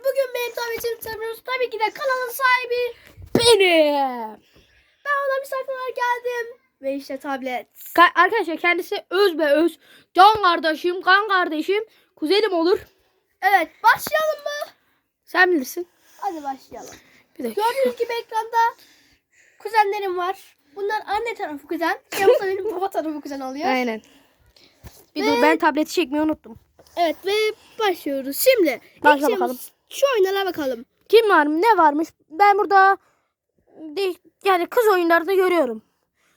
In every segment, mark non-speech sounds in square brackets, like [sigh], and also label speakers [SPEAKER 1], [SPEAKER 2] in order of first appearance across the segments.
[SPEAKER 1] Bugün benim tabletim tanıyoruz. Tabii ki de kanalın sahibi benim. Ben ona misafir olarak geldim. Ve işte tablet.
[SPEAKER 2] Ka- arkadaşlar kendisi öz be öz. Can kardeşim, kan kardeşim. Kuzenim olur.
[SPEAKER 1] Evet başlayalım mı?
[SPEAKER 2] Sen bilirsin.
[SPEAKER 1] Hadi başlayalım.
[SPEAKER 2] Bir dakika.
[SPEAKER 1] Gördüğünüz gibi ekranda kuzenlerim var. Bunlar anne tarafı kuzen. Yavuz da benim baba tarafı kuzen oluyor.
[SPEAKER 2] Aynen. Bir
[SPEAKER 1] Ve-
[SPEAKER 2] dur ben tableti çekmeyi unuttum.
[SPEAKER 1] Evet ve başlıyoruz. Şimdi
[SPEAKER 2] Başla
[SPEAKER 1] ilk şeyimiz
[SPEAKER 2] bakalım.
[SPEAKER 1] Şu oyunlara bakalım.
[SPEAKER 2] Kim var mı? Ne varmış? Ben burada de- yani kız oyunlarını görüyorum.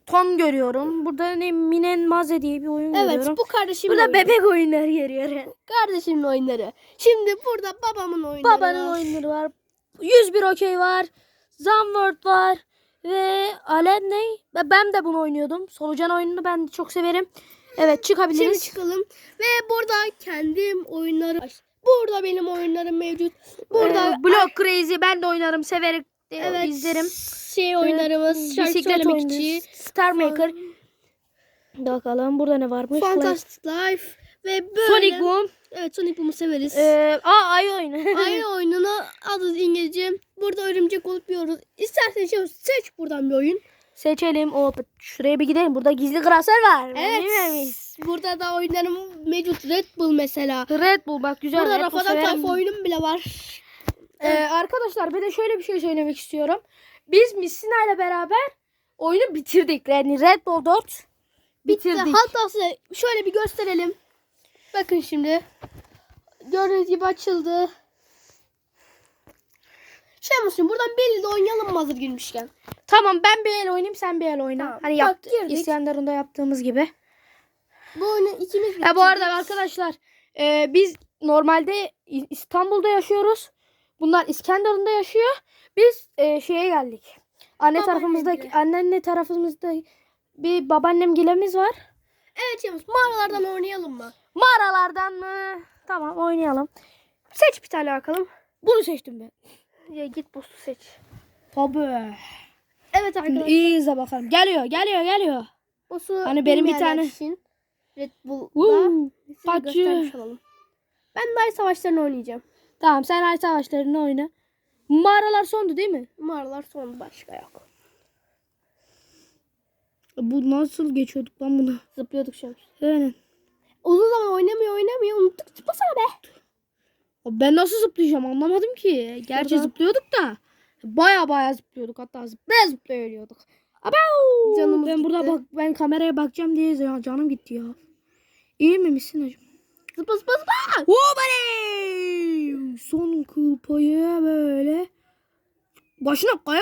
[SPEAKER 2] Tom görüyorum. Burada ne Minen Maze diye bir oyun
[SPEAKER 1] Evet
[SPEAKER 2] görüyorum.
[SPEAKER 1] bu kardeşimin
[SPEAKER 2] Burada
[SPEAKER 1] oyunu.
[SPEAKER 2] bebek oyunları görüyorum.
[SPEAKER 1] Kardeşimin oyunları. Şimdi burada babamın oyunları
[SPEAKER 2] Babanın
[SPEAKER 1] var.
[SPEAKER 2] oyunları var. 101 okey var. Zumworld var. Ve Alen ne? Ben de bunu oynuyordum. Solucan oyununu ben çok severim. Evet
[SPEAKER 1] Şimdi
[SPEAKER 2] çıkabiliriz.
[SPEAKER 1] çıkalım. Ve burada kendim oyunlarım. Burada benim oyunlarım mevcut. Burada
[SPEAKER 2] Ee, Block Crazy ben de oynarım. Severek de
[SPEAKER 1] evet,
[SPEAKER 2] izlerim.
[SPEAKER 1] Şey oyunlarımız. Şarkı
[SPEAKER 2] Bisiklet
[SPEAKER 1] için.
[SPEAKER 2] Star Maker. Bakalım burada ne varmış?
[SPEAKER 1] Fantastic Life. Ve böyle.
[SPEAKER 2] Sonic Boom.
[SPEAKER 1] Evet Sonic Boom'u severiz.
[SPEAKER 2] Ee, aa ay oyunu. [laughs]
[SPEAKER 1] Aynı oyununu adı İngilizce. Burada örümcek olup yiyoruz. İstersen şey seç buradan bir oyun.
[SPEAKER 2] Seçelim. O şuraya bir gidelim. Burada gizli klasör var.
[SPEAKER 1] Evet.
[SPEAKER 2] Bilmiyoruz.
[SPEAKER 1] Burada da oyunlarım mevcut. Red Bull mesela.
[SPEAKER 2] Red Bull bak güzel.
[SPEAKER 1] Burada
[SPEAKER 2] Red
[SPEAKER 1] Rafadan. Tayfa oyunum bile var.
[SPEAKER 2] Ee, arkadaşlar bir de şöyle bir şey söylemek istiyorum. Biz Missina ile beraber oyunu bitirdik. Yani Red Bull 4 bitirdik.
[SPEAKER 1] Bitti. Hatta size şöyle bir gösterelim. Bakın şimdi. Gördüğünüz gibi açıldı. Şey musun buradan belli de oynayalım mı hazır girmişken?
[SPEAKER 2] Tamam ben bir el oynayayım sen bir el oyna.
[SPEAKER 1] Tamam.
[SPEAKER 2] Hani yaptı. İskenderun'da yaptığımız gibi.
[SPEAKER 1] Bu oyunu ikimiz
[SPEAKER 2] Ha bu arada arkadaşlar e, biz normalde İstanbul'da yaşıyoruz. Bunlar İskenderun'da yaşıyor. Biz e, şeye geldik. Anne
[SPEAKER 1] Babaannemle.
[SPEAKER 2] tarafımızdaki anneanne tarafımızda bir babaannem gilemiz var.
[SPEAKER 1] Evet Yavuz mağaralardan oynayalım mı?
[SPEAKER 2] Mağaralardan mı? Tamam oynayalım. Seç bir tane bakalım. Bunu seçtim ben. Ya git bu seç. Tabii.
[SPEAKER 1] Evet arkadaşlar.
[SPEAKER 2] iyi izle bakalım. Geliyor, geliyor, geliyor.
[SPEAKER 1] Bu su
[SPEAKER 2] Hani benim bir tane-
[SPEAKER 1] için Red Bull'da size göstermiş olalım. Ben de Ay Savaşları'nı oynayacağım.
[SPEAKER 2] Tamam sen ay savaşlarını oyna. Mağaralar sondu değil mi?
[SPEAKER 1] Mağaralar son başka yok.
[SPEAKER 2] Bu nasıl geçiyorduk lan bunu?
[SPEAKER 1] Zıplıyorduk şu an.
[SPEAKER 2] Aynen.
[SPEAKER 1] Uzun zaman oynamıyor oynamıyor unuttuk. Zıplasana be.
[SPEAKER 2] Ben nasıl zıplayacağım anlamadım ki. Gerçi
[SPEAKER 1] Şuradan.
[SPEAKER 2] zıplıyorduk da. Baya baya zıplıyorduk hatta zıplaya zıplaya ölüyorduk. Abau!
[SPEAKER 1] Canımız
[SPEAKER 2] ben burada
[SPEAKER 1] gitti.
[SPEAKER 2] bak ben kameraya bakacağım diye canım gitti ya. İyi mi misin hocam?
[SPEAKER 1] Zıpla zıpla zıpla.
[SPEAKER 2] Hobare! Son kıl payı böyle. Başına kaya.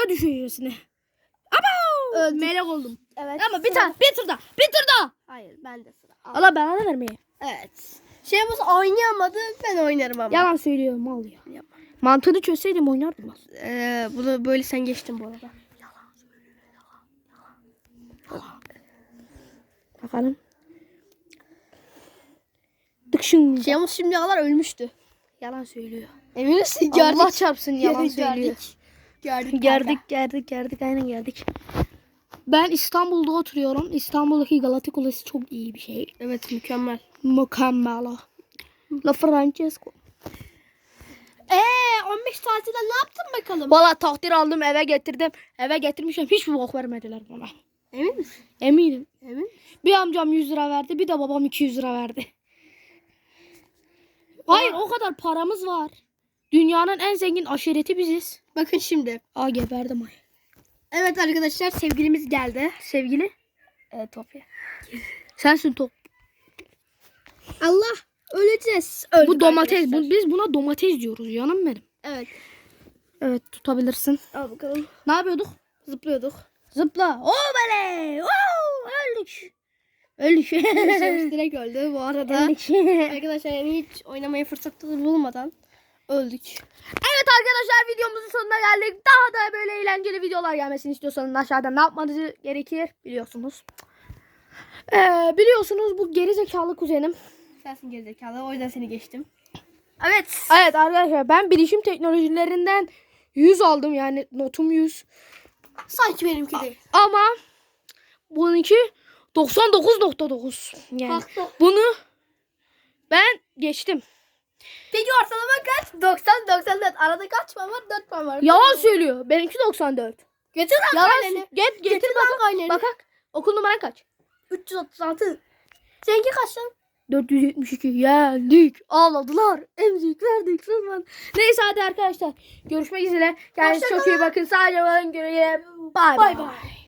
[SPEAKER 2] Abau!
[SPEAKER 1] Öldük.
[SPEAKER 2] Melek oldum.
[SPEAKER 1] Evet.
[SPEAKER 2] Ama bir
[SPEAKER 1] sıra-
[SPEAKER 2] tane bir tur daha. Bir tur daha.
[SPEAKER 1] Hayır ben de sıra. Al.
[SPEAKER 2] Allah belanı vermeye.
[SPEAKER 1] Evet. Şeyimiz oynayamadı ben oynarım ama.
[SPEAKER 2] Yalan söylüyor mal ya.
[SPEAKER 1] Yapma.
[SPEAKER 2] Mantığını çözseydim oynardım.
[SPEAKER 1] Ee, bunu böyle sen geçtin bu arada.
[SPEAKER 2] Bakalım. Dıkşın.
[SPEAKER 1] Şeyimiz şimdiye kadar ölmüştü.
[SPEAKER 2] Yalan söylüyor.
[SPEAKER 1] Emin misin?
[SPEAKER 2] Allah çarpsın yalan
[SPEAKER 1] Gördük.
[SPEAKER 2] söylüyor.
[SPEAKER 1] Gördük.
[SPEAKER 2] Geldik geldik geldik aynen geldik. Ben İstanbul'da oturuyorum. İstanbul'daki Galata Kulesi çok iyi bir şey.
[SPEAKER 1] Evet mükemmel.
[SPEAKER 2] Mükemmel. La Francesco.
[SPEAKER 1] Eee 15 tatilde ne yaptın bakalım?
[SPEAKER 2] Valla takdir aldım eve getirdim. Eve getirmişim hiçbir bok vermediler bana.
[SPEAKER 1] Emin misin?
[SPEAKER 2] Eminim.
[SPEAKER 1] Emin.
[SPEAKER 2] Bir amcam 100 lira verdi bir de babam 200 lira verdi. Hayır o kadar paramız var. Dünyanın en zengin aşireti biziz.
[SPEAKER 1] Bakın şimdi.
[SPEAKER 2] Aa geberdim ay.
[SPEAKER 1] Evet arkadaşlar sevgilimiz geldi.
[SPEAKER 2] Sevgili
[SPEAKER 1] Evet Topya.
[SPEAKER 2] sensin top.
[SPEAKER 1] Allah öleceğiz. Öldük
[SPEAKER 2] bu domates
[SPEAKER 1] arkadaşlar.
[SPEAKER 2] bu, biz buna domates diyoruz canım benim.
[SPEAKER 1] Evet.
[SPEAKER 2] Evet tutabilirsin.
[SPEAKER 1] Al bakalım.
[SPEAKER 2] Ne yapıyorduk?
[SPEAKER 1] Zıplıyorduk.
[SPEAKER 2] Zıpla. Oo böyle. Oo öldük. Öldük.
[SPEAKER 1] Şeyimiz [laughs] direkt öldü bu arada.
[SPEAKER 2] öldük.
[SPEAKER 1] Arkadaşlar yani hiç oynamaya fırsat bulmadan öldük.
[SPEAKER 2] Evet arkadaşlar videomuzun sonuna geldik. Daha da böyle eğlenceli videolar gelmesini istiyorsanız aşağıda ne yapmanız gerekir biliyorsunuz. Ee, biliyorsunuz bu gerizekalı kuzenim.
[SPEAKER 1] Sensin gerizekalı o yüzden seni geçtim. Evet.
[SPEAKER 2] Evet arkadaşlar ben bilişim teknolojilerinden 100 aldım yani notum 100.
[SPEAKER 1] Sanki benimki değil.
[SPEAKER 2] Ama bununki 99.9 yani.
[SPEAKER 1] Haklı.
[SPEAKER 2] Bunu ben geçtim.
[SPEAKER 1] Peki ortalama kaç? 90 94. Arada kaç puan var? 4 puan var.
[SPEAKER 2] Yalan söylüyor. Benimki 94.
[SPEAKER 1] Getir lan
[SPEAKER 2] Yalan Get, getir
[SPEAKER 1] Getir
[SPEAKER 2] bak. Bakak. Okul numaran kaç?
[SPEAKER 1] 336. Seninki kaç lan?
[SPEAKER 2] 472 yendik. Ağladılar. Emzik verdik zaman. Neyse hadi arkadaşlar. Görüşmek üzere. Kendinize çok iyi bakın. Sadece. Bay
[SPEAKER 1] Bay
[SPEAKER 2] bay.
[SPEAKER 1] bay.